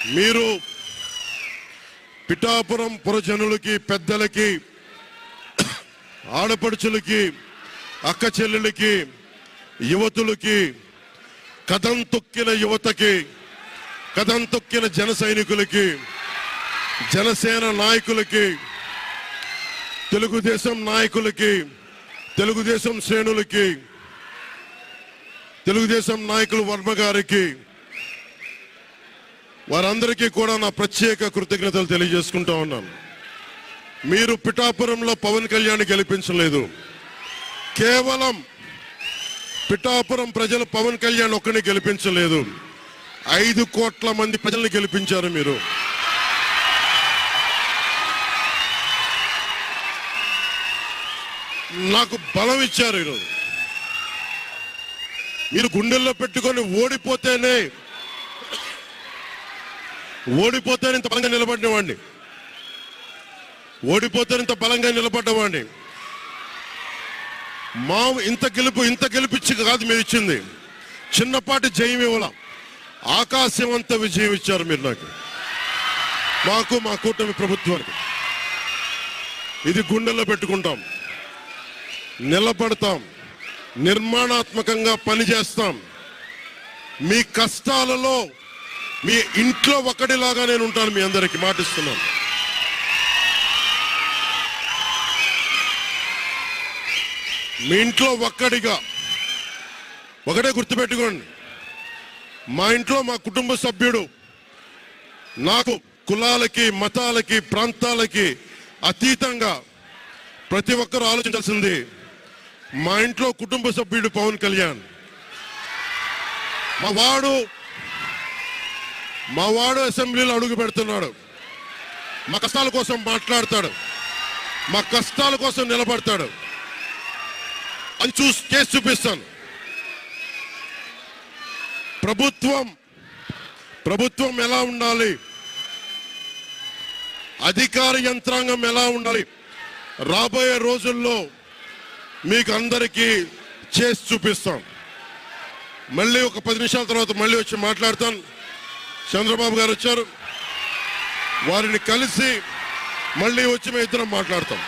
మీరు పిఠాపురం పురజనులకి పెద్దలకి ఆడపడుచులకి అక్క చెల్లెలకి యువతులకి కథం తొక్కిన యువతకి కథం తొక్కిన జన సైనికులకి జనసేన నాయకులకి తెలుగుదేశం నాయకులకి తెలుగుదేశం శ్రేణులకి తెలుగుదేశం నాయకులు వర్మ గారికి వారందరికీ కూడా నా ప్రత్యేక కృతజ్ఞతలు తెలియజేసుకుంటా ఉన్నాను. మీరు పిఠాపురంలో పవన్ కళ్యాణ్ గెలిపించలేదు. కేవలం పిఠాపురం ప్రజలు పవన్ కళ్యాణ్ ఒక్కరిని గెలిపించలేదు. ఐదు కోట్ల మంది ప్రజల్ని గెలిపించారు మీరు. నాకు బలం ఇచ్చారు ఈరోజు. మీరు గుండెల్లో పెట్టుకొని ఓడిపోతేనే ఓడిపోతేనే ఇంత బలంగా నిలబడినవాడిని ఓడిపోతేనే ఇంత బలంగా నిలబడ్డవాడిని మా ఇంత గెలుపు ఇంత గెలిపించి కాదు మీరు ఇచ్చింది. చిన్నపాటి జయం ఇవ్వాల. ఆకాశం అంత విజయం ఇచ్చారు మీరు నాకు. మాకు మా కూటమి ప్రభుత్వానికి. ఇది గుండెల్లో పెట్టుకుంటాం. నిలబడతాం. నిర్మాణాత్మకంగా పనిచేస్తాం. మీ కష్టాలలో మీ ఇంట్లో ఒకటిలాగా నేను ఉంటాను మీ అందరికి మాటిస్తున్నాను. మీ ఇంట్లో ఒక్కడిగా ఒకటే గుర్తుపెట్టుకోండి మా ఇంట్లో మా కుటుంబ సభ్యుడు నాకు కులాలకి మతాలకి ప్రాంతాలకి అతీతంగా ప్రతి ఒక్కరూ ఆలోచించాల్సింది మా ఇంట్లో కుటుంబ సభ్యుడు పవన్ కళ్యాణ్. మా వాడు మా వాడు అసెంబ్లీలో అడుగు పెడుతున్నాడు. మా కష్టాల కోసం మాట్లాడతాడు. మా కష్టాల కోసం నిలబడతాడు. అని చూ చేసి చూపిస్తాను. ప్రభుత్వం ప్రభుత్వం ఎలా ఉండాలి? అధికార యంత్రాంగం ఎలా ఉండాలి? రాబోయే రోజుల్లో మీకు అందరికీ చేసి చూపిస్తాం మళ్ళీ ఒక పది నిమిషాల తర్వాత మళ్ళీ వచ్చి మాట్లాడతాను. చంద్రబాబు గారు వచ్చారు. వారిని కలిసి మళ్ళీ వచ్చి మేము ఇద్దరం మాట్లాడతాం.